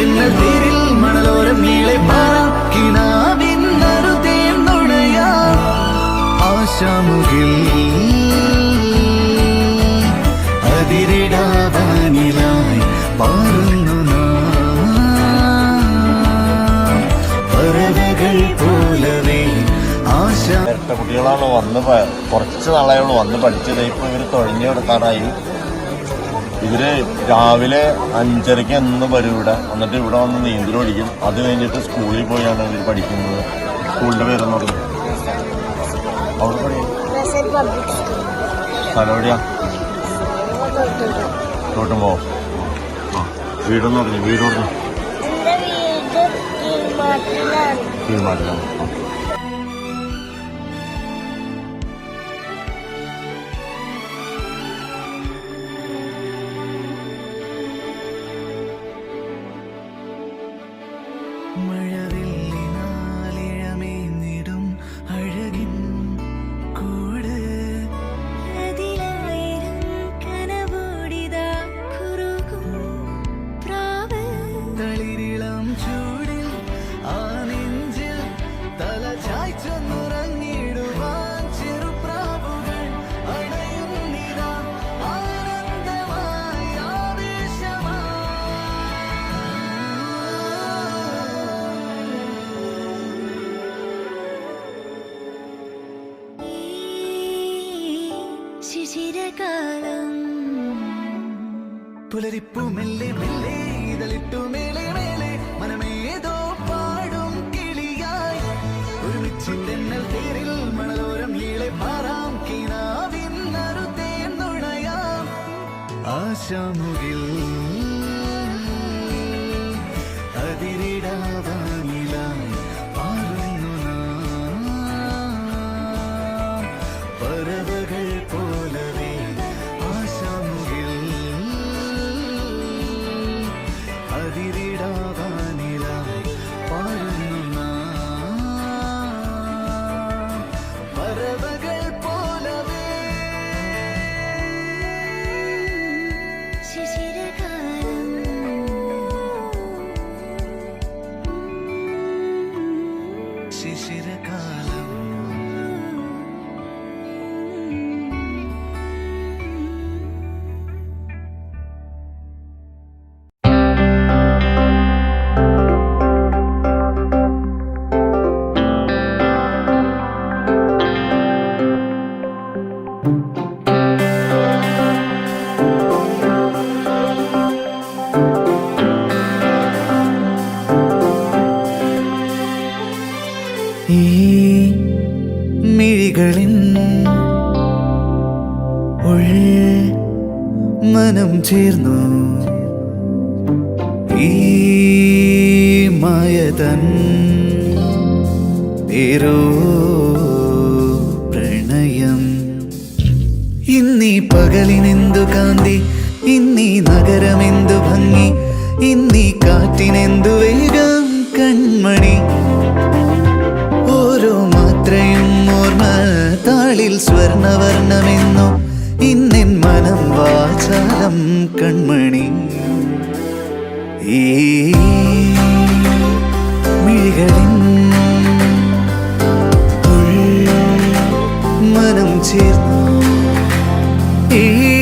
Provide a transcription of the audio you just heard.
തെന്നൽ പറവകൾ കുട്ടികളാണ് വന്ന് കുറച്ച് നാളായുള്ളൂ വന്ന് പഠിച്ചത്. ഇപ്പൊ ഇവർ തൊഴിഞ്ഞെടുക്കാനായി ഇവർ രാവിലെ അഞ്ചരയ്ക്ക് എന്ന് വരും ഇവിടെ. എന്നിട്ട് ഇവിടെ വന്ന് നീന്തൽ പഠിക്കും. അത് കഴിഞ്ഞിട്ട് സ്കൂളിൽ പോയാണ് ഇവർ പഠിക്കുന്നത്. സ്കൂളിന്റെ പേരെന്ന് പറഞ്ഞു അവിടെ പഠിക്കും സ്ഥലം എവിടെയാ? തോട്ടുമ്പോ ആ വീടെന്ന് പറഞ്ഞു? വീട് പറഞ്ഞു എന്റെ വീട് ശിശിരകാലം പുലരിപ്പു മെല്ലെ മെല്ലെ ഇതളിട്ടു മേലെ മേലെ. മനമേതോ പാടും കിളിയായി. ഒരുമിച്ച് തെന്നൽ തേരിൽ മണലോരം ഈളെ പാറാം. കിനാവിൻ നറുതേ നുണയാം. ആശാമുകിൽ മിഴികളിൻ ഉൾ മനം ചേർന്നു. ഈ മായതൻ ഏരോ പ്രണയം. ഇന്നീ പകലിനെന്തു കാന്തി ഇന്നീ നഗരമെന്തു ഭംഗി ഇന്നീ കാറ്റിനെന്തു വേഗം കൺമണി. സ്വർണവർണമെന്നു ഇന്നെൻ മനം വാചാലം കൺമണി. ഈ മനം ചേർന്നു. ഈ